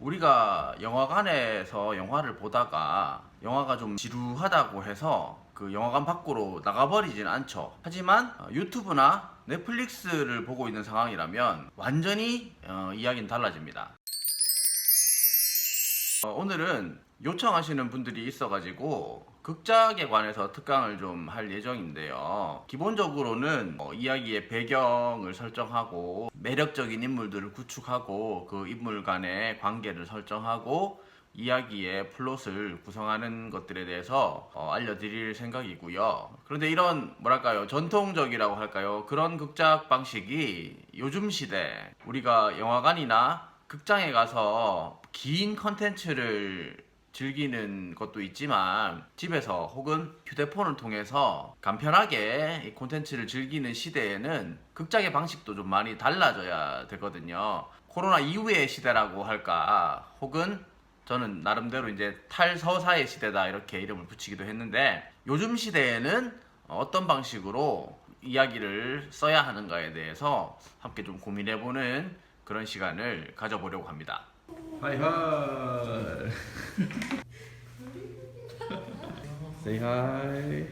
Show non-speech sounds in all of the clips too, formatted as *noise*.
우리가 영화관에서 영화를 보다가 영화가 좀 지루하다고 해서 그 영화관 밖으로 나가버리진 않죠. 하지만 어, 유튜브나 넷플릭스를 보고 있는 상황이라면 완전히 어, 이야기는 달라집니다. 어, 오늘은 요청하시는 분들이 있어가지고 극작에 관해서 특강을 좀 할 예정인데요. 기본적으로는 어, 이야기의 배경을 설정하고 매력적인 인물들을 구축하고 그 인물 간의 관계를 설정하고 이야기의 플롯을 구성하는 것들에 대해서 어, 알려드릴 생각이고요. 그런데 이런 뭐랄까요 전통적이라고 할까요 그런 극작 방식이 요즘 시대 우리가 영화관이나 극장에 가서 긴 컨텐츠를 즐기는 것도 있지만 집에서 혹은 휴대폰을 통해서 간편하게 이 콘텐츠를 즐기는 시대에는 극장의 방식도 좀 많이 달라져야 되거든요. 코로나 이후의 시대라고 할까 혹은 저는 나름대로 이제 탈서사의 시대다 이렇게 이름을 붙이기도 했는데 요즘 시대에는 어떤 방식으로 이야기를 써야 하는가에 대해서 함께 좀 고민해보는 그런 시간을 가져보려고 합니다. 하이하이. Say hi.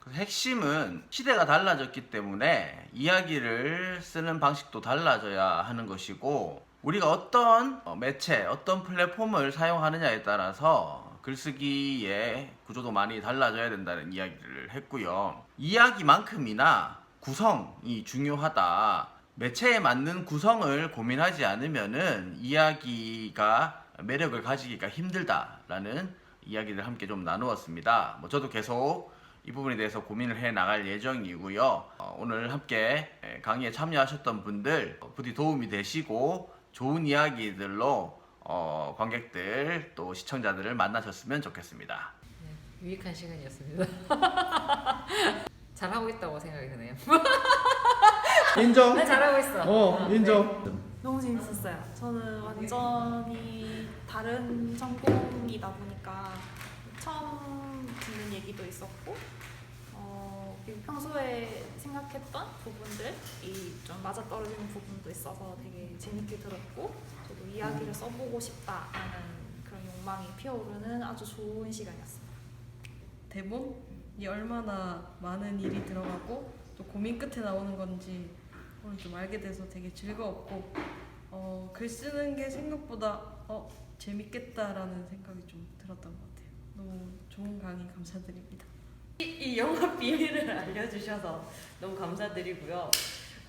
그 핵심은 시대가 달라졌기 때문에 이야기를 쓰는 방식도 달라져야 하는 것이고 우리가 어떤 어, 매체, 어떤 플랫폼을 사용하느냐에 따라서 글쓰기의 구조도 많이 달라져야 된다는 이야기를 했고요. 이야기만큼이나 구성이 중요하다. 매체에 맞는 구성을 고민하지 않으면은 이야기가 매력을 가지기가 힘들다라는 이야기를 함께 좀 나누었습니다. 뭐 저도 계속 이 부분에 대해서 고민을 해 나갈 예정이고요. 어, 오늘 함께 에, 강의에 참여하셨던 분들 어, 부디 도움이 되시고 좋은 이야기들로 어, 관객들 또 시청자들을 만나셨으면 좋겠습니다. 네, 유익한 시간이었습니다. *laughs* 잘하고 있다고 생각이 드네요. *laughs* 인정. 네, 잘하고 있어. 어, 인정. 너무 재밌었어요. 저는 완전히 다른 전공이다 보니까 처음 듣는 얘기도 있었고, 어, 그리고 평소에 생각했던 부분들이 좀 맞아떨어지는 부분도 있어서 되게 재밌게 들었고, 저도 이야기를 써보고 싶다라는 그런 욕망이 피어오르는 아주 좋은 시간이었습니다. 대본이 얼마나 많은 일이 들어가고 또 고민 끝에 나오는 건지 오늘 좀 알게 돼서 되게 즐거웠고 어, 글 쓰는 게 생각보다 어, 재밌겠다라는 생각이 좀 들었던 것 같아요. 너무 좋은 강의 감사드립니다. 이, 이 영업 비밀을 *laughs* 알려주셔서 너무 감사드리고요.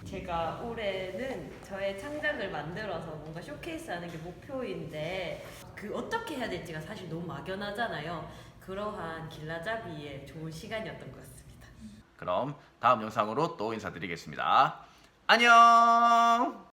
제가 올해는 저의 창작을 만들어서 뭔가 쇼케이스 하는 게 목표인데 그 어떻게 해야 될지가 사실 너무 막연하잖아요. 그러한 길라잡이의 좋은 시간이었던 것 같습니다. 그럼 다음 영상으로 또 인사드리겠습니다. 안녕.